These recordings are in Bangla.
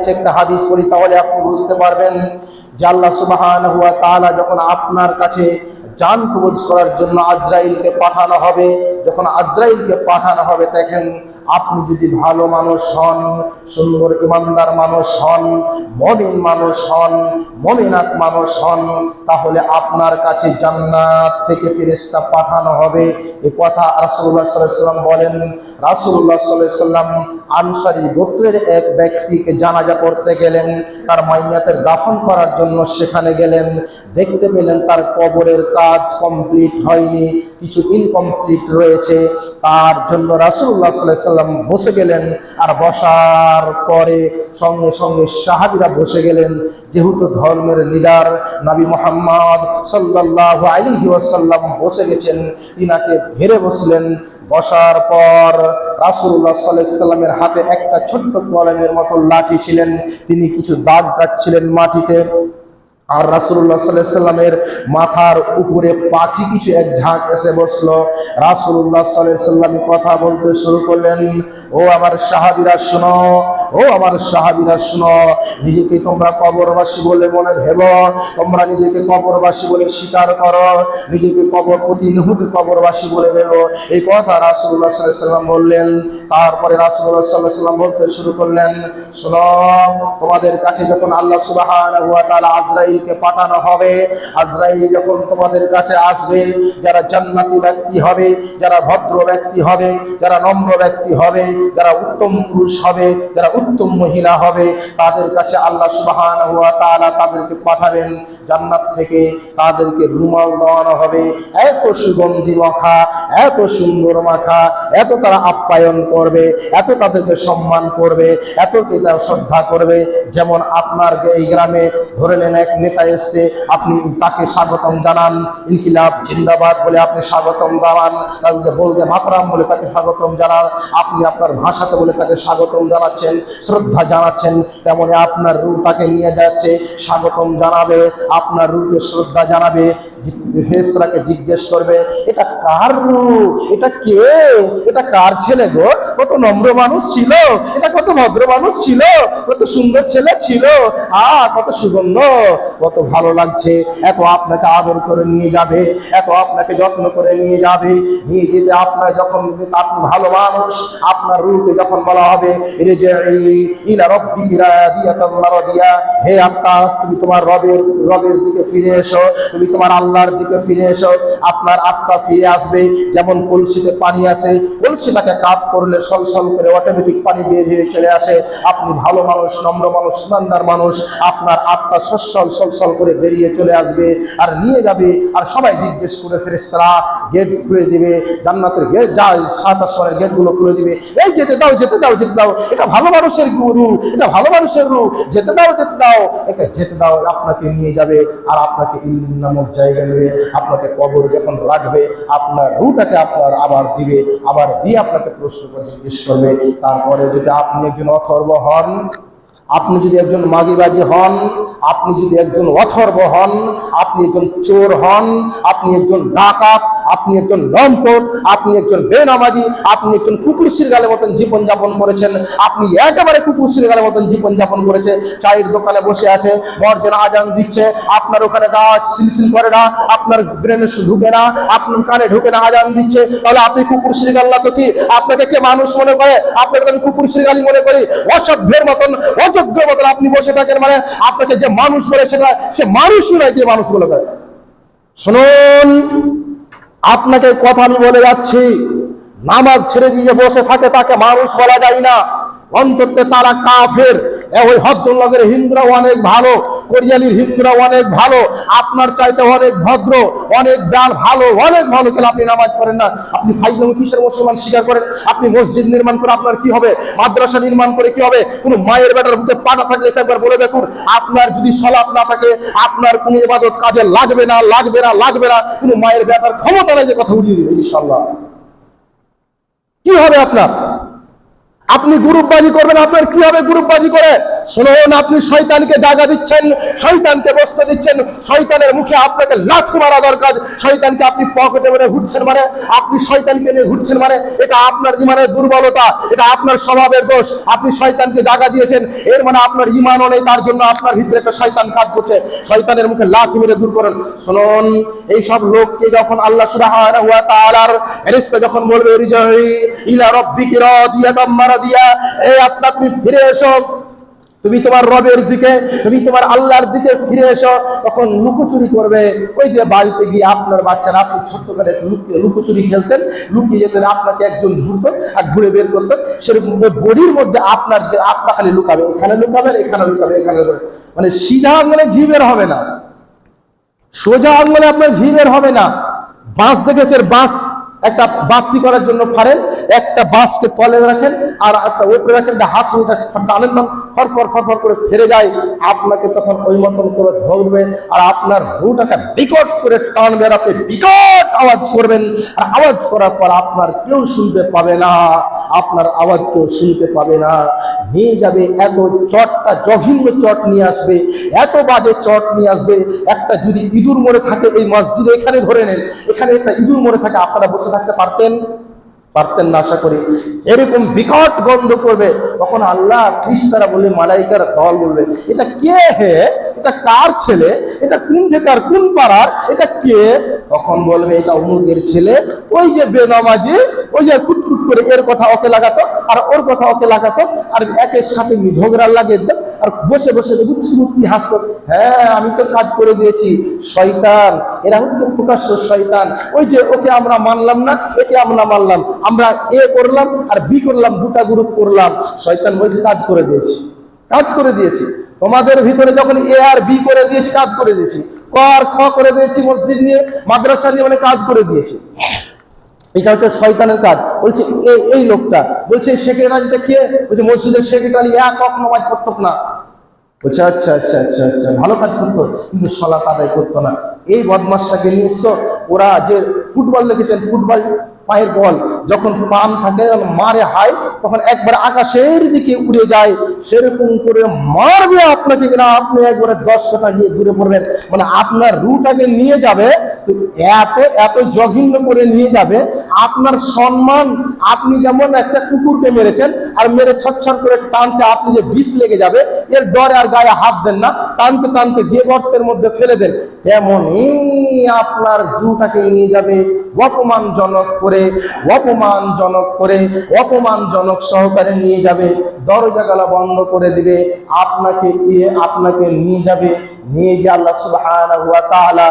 যাচ্ছে একটা হাদিস পড়ি, তাহলে আপনি বুঝতে পারবেন যে সুবাহান হুয়া তালা যখন আপনার কাছে জান কবজ করার জন্য আজরাইলকে পাঠানো হবে, যখন আজরাইলকে পাঠানো হবে, দেখেন আপনি যদি ভালো মানুষ হন, সুন্দর ইমানদার মানুষ হন, মমিন মানুষ হন, মমিনাত মানুষ হন, তাহলে আপনার কাছে জান্নাত থেকে ফেরেশতা পাঠানো হবে। এ কথা আলাইহি সাল্লাম বলেন সাল্লাল্লাহু সাল্লাম আনসারী গোত্রের এক ব্যক্তিকে জানাজা পড়তে গেলেন, তার মাইয়াতের দাফন করার জন্য সেখানে গেলেন। দেখতে পেলেন তার কবরের কাজ কমপ্লিট হয়নি, কিছু ইনকমপ্লিট রয়েছে। তার জন্য রাসূলুল্লাহ সাল্লাল্লাহু আলাইহি সাল্লাম বসে গেলেন, আর বসার পরে সঙ্গে সঙ্গে সাহাবিরা বসে গেলেন। যেহেতু ধর্মের লিডার নবী মোহাম্মদ সাল্লাল্লাহু আলাইহি ওয়াসাল্লাম বসে গেছেন, তিনাকে ঘেরে বসলেন। বসার পর সাল্লাল্লাহু সাল্লামের হাতে একটা ছোট্ট কলমের মতো লাঠি ছিলেন। তিনি কিছু দাগ কাটছিলেন মাটিতে। আর রাসুল্লাহ সাল্লাহ সাল্লামের মাথার উপরে পাখি কিছু এক ঝাঁক এসে বসল। রাসুল্লাহ সাল্লাহ সাল্লাম কথা বলতে শুরু করলেন, ও আমার সাহাবিরা, শোনো ও আমার সাহাবিরা, শোনো। নিজেকে তোমরা কবরবাসী বলে মনে ভেব। তোমরা নিজেকে কবরবাসী বলে স্বীকার করো। নিজেকে কবর প্রতিনিহুকে কবরবাসী বলে ভেব। এই কথা রাসুল্লাহ সাল্লাহ সাল্লাম বললেন। তারপরে রাসুল্লাহ সাল্লাহ সাল্লাম বলতে শুরু করলেন, শোনো, তোমাদের কাছে যখন আল্লাহ সুবাহ আজরাইলকে পাঠানো হবে, আজরাইল যখন তোমাদের কাছে আসবে, যারা জান্নাতি ব্যক্তি হবে, যারা ভদ্র ব্যক্তি হবে, যারা নম্র ব্যক্তি হবে, যারা উত্তম পুরুষ হবে, যারা উত্তম মহিলা হবে, তাদের কাছে আল্লাহ সুবহানাহু ওয়া তাআলা তাদেরকে পাঠাবেন। জান্নাত থেকে তাদেরকে রুমাল দেওয়ানো হবে। এত সুগন্ধি মাখা, এত সুন্দর মাখা, এত তারা আপ্যায়ন করবে, এত তাদেরকে সম্মান করবে এতকে তারা শ্রদ্ধা করবে। যেমন আপনার এই গ্রামে ধরে নেন এক নেতা এসছে, আপনি তাকে স্বাগতম জানান। ইনকিলাব জিন্দাবাদ বলে আপনি স্বাগতম জানান। তাকে বলতে মাতরাম বলে তাকে স্বাগতম জানান। আপনি আপনার ভাষাতে বলে তাকে স্বাগতম জানাচ্ছেন। শ্রদ্ধা জানাচ্ছেন, তেমনি আপনার রূপ তাকে নিয়ে যাচ্ছে, স্বাগতম জানাবে, আপনার রূপে শ্রদ্ধা জানাবে ফেরেশতাকে জিজ্ঞেস করবে, এটা কার রূপ? এটা কে? এটা কার ছেলে গো? কত নম্র মানুষ ছিল, এটা কত ভদ্র মানুষ ছিল, কত সুন্দর ছেলে ছিল আ কত সুগন্ধ, কত ভালো লাগছে, এত আপনাকে আদর করে নিয়ে যাবে, এত আপনাকে যত্ন করে নিয়ে যাবে, নিয়ে যেতে আপনার যখন আপনি ভালো মানুষ, আপনার রূপে যখন বলা হবে যে এই রবের দিকে ফিরে এসো, তুমি তোমার দিকে ফিরে এসো। আপনার আত্মা ফিরে আসবে, যেমন কলসিতে পানি আছে, কলসিটাকে কাপ করলে সলসল করে অটোমেটিক পানি বের হয়ে চলে আসে। আপনি ভালো মানুষ, নম্র মানুষ, ইমানদার মানুষ, আপনার আত্মা সচ্ছল, সলসল করে বেরিয়ে চলে আসবে আর নিয়ে যাবে। আর সবাই জিজ্ঞেস করে ফেরেশতারা গেট খুলে দিবে, জান্নাতের গেট যা সাত আসমানের গেটগুলো খুলে দিবে। এই যেতে দাও যেতে দাও যেতে দাও, এটা ভালো মানুষের গুরু, এটা ভালো মানুষের রূপ। যেতে দাও যেতে দাও, এটা যেতে দাও, আপনাকে নিয়ে যাবে আর আপনাকে ইল্লিন নামক জায়গা নেবে। আপনাকে কবর যখন রাখবে, আপনার রুটাকে আপনার আবার দিবে, আবার দিয়ে আপনাকে প্রশ্ন করে জিজ্ঞেস করবে। তারপরে যদি আপনি একজন অথর্ব হন हॉर्न আপনি যদি একজন মাগিবাজি হন, আপনি যদি একজন অথর্ব হন, আপনি একজন চোর হন, আপনি একজন ডাকাত, আপনি একজন লম্পট আপনি একজন বেনামাজি, আপনি একজন কুকুর শিরগালের মতন জীবন যাপন করেছেন, আপনি একেবারে কুকুর শিরগালের মতন জীবন যাপন করেছে, চায়ের দোকানে বসে আছে মর্জন আজান দিচ্ছে, আপনার ওখানে গাছ সিলসিল করে না, আপনার ব্রেনে ঢুকে না, আপনার কানে ঢুকে না আজান দিচ্ছে, তাহলে আপনি কুকুর শিরগাল না তো কি? আপনাকে কে মানুষ মনে করে? আপনাকে আমি কুকুর শিরগালি মনে করি। অসভ্যের মতন অযোগ্য বদলে আপনি বসে থাকেন মানে আপনাকে যে মানুষ বলে সেটা সে মানুষই নয়, যে মানুষ বলে করে। শুনুন, আপনাকে কথা আমি বলে যাচ্ছি, নামাজ ছেড়ে দিয়ে বসে থাকে তাকে মানুষ বলা যায় না। অন্তত তারা কাফের। ওই হিন্দুরা অনেক ভালো। কোরিয়ালির হিন্দুরা অনেক ভালো, আপনার চাইতে অনেক ভদ্র, অনেক দান ভালো, অনেক ভালো কেন আপনি নামাজ পড়েন না। আপনি ফাইজলাম কিসের মুসলমান স্বীকার করেন, আপনি মসজিদ নির্মাণ করে আপনার কি হবে? মাদ্রাসা নির্মাণ করে কি হবে? কোনো মায়ের বেটার বুকে পাটা থাকলে একবার বলে দেখুন, আপনার যদি সলাপ না থাকে, আপনার কোনো ইবাদত কাজে লাগবে না লাগবে না লাগবে না, কোনো মায়ের বেটার ক্ষমতা নাই যে কথা উড়িয়ে দিবে ইনশাল্লাহ কি হবে আপনার? আপনি গ্রুপবাজি করবেন, আপনার কি হবে গ্রুপবাজি করে? শুনুন, আপনি শয়তানকে জায়গা দিচ্ছেন, শয়তানকে বসতে দিচ্ছেন, শয়তানের মুখে আপনাকে লাথি মারা দরকার, শয়তানকে আপনি পকেটে মেরে ঘুরছেন মানে আপনি শয়তানকে নিয়ে ঘুরছেন মানে এটা আপনার ইমানের দুর্বলতা, এটা আপনার স্বভাবের দোষ, আপনি শয়তানকে জায়গা দিয়েছেন, এর মানে আপনার ইমানও নেই, তার জন্য আপনার ভিতরে একটা শয়তান কাজ করছে, শয়তানের মুখে লাথি মেরে দূর করেন। শুনুন এই সব লোককে যখন আল্লাহ ফেরেশতা যখন বলবে ইলা রাব্বিকা রাদিয়াতাম মারাদিয়া এই আত্মা, তুমি ফিরে এসো। তুমি তোমার রবের দিকে, তুমি তোমার আল্লাহর দিকে ফিরে এসো, তখন লুকোচুরি করবে। ওই যে বাড়িতে গিয়ে আপনার বাচ্চারা, আপনি ছোট্ট করে লুকিয়ে, লুকোচুরি খেলতেন, লুকিয়ে যেতেন আপনাকে একজন ধরতো আর ঘুরে বের করতো। সেরকম বডির মধ্যে আপনার আপনার খালি লুকাবে। এখানে লুকাবেন এখানে লুকাবে এখানে লুকাবে। মানে সিধা আঙুলে ঘি বের হবে না। সোজা আঙুলে আপনার ঘি বের হবে না। বাঁশ দেখেছেন? বাঁশ একটা বাতি করার জন্য ফাড়েন, একটা বাসকে তলে রাখেন, আর একটা ওপরে রাখেন হাত টানেন ফরফর ফরফর করে ফেরে যায়, আপনাকে তখন ওই মতন করে ধরবে আর আপনার রুটাকে বিকট করে টানবে আর বিকট আওয়াজ করবেন। আর আওয়াজ করার পর আপনার কেউ শুনতে পাবে না, আপনার আওয়াজ কেউ শুনতে পাবে না। নিয়ে যাবে, এত চটটা জঘন্য চট নিয়ে আসবে, এত বাজে চট নিয়ে আসবে। একটা যদি ইঁদুর মরে থাকে এই মসজিদে, এখানে ধরে নেন, এখানে একটা ইঁদুর মরে থাকে, আপনারা বসে থাকতে পারতেন? পারতেন না আশা করি। এরকম বিকট গন্ধ করবে, তখন আল্লাহ খ্রিস্তারা বলে, মালাইকার দল বলবে, এটা কে হে? এটা কার ছেলে? এটা কোন থেকার কোন পাড়ার? এটা কে? তখন বলবে, এটা অমুকের ছেলে। ওই যে বেনামাজি, ওই যে কুটকুট করে এর কথা ওকে লাগাতো, আর ওর কথা ওকে লাগাতো, আর একের সাথে ঝগড়া লাগে আর বসে বসে গুচ্ছি মুচ্ছি হাসতো হ্যাঁ আমি তো কাজ করে দিয়েছি। শয়তান, এরা হচ্ছে প্রকাশ্য শয়তান। ওই যে ওকে আমরা মানলাম না, একে আমরা মানলাম। আমরা এ করলাম আর বি করলাম, দুটা গ্রুপ করলাম। শয়তান বলছে, কাজ করে দিয়েছি। কাজ করে দিয়েছি। তোমাদের ভিতরে যখন এ আর বি করে দিয়েছি, কাজ করে দিয়েছি। ক আর খ করে দিয়েছি মসজিদ নিয়ে, মাদ্রাসা নিয়ে মানে কাজ করে দিয়েছি। এটা হচ্ছে শয়তানের কাজ। বলছে, এই লোকটা। বলছে সেক্রেটারিটা কে? বলছে, মসজিদের সেক্রেটারি, এক অক নমাজ পড়তো না। বলছে আচ্ছা আচ্ছা আচ্ছা আচ্ছা ভালো কাজ করতো, কিন্তু সলাত আদায় করতো না। এই বদমাসটাকে নিয়ে এসছো, ওরা যে ফুটবল দেখেছেন, ফুটবল পায়ের বল, যখন পাম থাকে মারে হাই তখন একবার আকাশের দিকে উড়ে যায় সেরকম করে মারবে আপনাকে কিনা? আপনি একবারে দশ কাটা গিয়ে দূরে পড়বেন। মানে আপনার রুটাকে নিয়ে যাবে, তো এত এত জঘন্য করে নিয়ে যাবে, আপনার সম্মান, আপনি যেমন একটা কুকুরকে মেরেছেন, আর মেরে ছচ্ছর করে টানতে আপনি যে বিষ লেগে যাবে, এর ডরে আর গায়ে হাত দেন না, টানতে টানতে গিয়ে গর্তের মধ্যে ফেলে দেন। তেমনই আপনার জুটাকে নিয়ে যাবে অপমানজনক করে অপমানজনক করে, অপমানজনক সহকারে নিয়ে যাবে দরজা গালা বন্ধ করে দিবে, আপনাকে ইয়ে আপনাকে নিয়ে যাবে, নিয়ে যে আল্লাহ তাআলা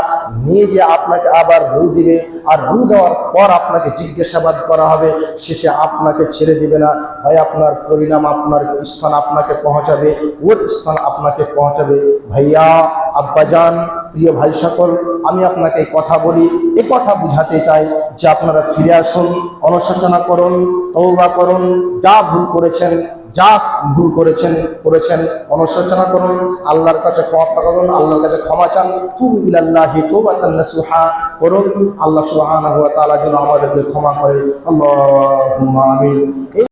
নিয়ে যে আপনাকে আবার রু দিবে। আর রু দেওয়ার পর আপনাকে জিজ্ঞাসাবাদ করা হবে, শেষে আপনাকে ছেড়ে দিবে না। ভাই, আপনার পরিণাম, আপনার স্থান আপনাকে পৌঁছাবে, ওর স্থান আপনাকে পৌঁছাবে। ভাইয়া, আব্বাজান, প্রিয় ভাই সকল, আমি আপনাকে কথা বলি, এ কথা বুঝাতে চাই যে আপনারা ফিরে আসুন, অনুশোচনা করুন তৌবা করুন, যা ভুল করেছেন যা ভুল করেছেন করেছেন, অনুশোচনা করুন, আল্লাহর কাছে ক্ষমতা করুন, আল্লাহর কাছে ক্ষমা চান। তুব ইলাল্লাহি তাওবাতান নাসুহা করুন। আল্লাহ সুবহানাহু যেন আমাদেরকে ক্ষমা করে। আল্লাহ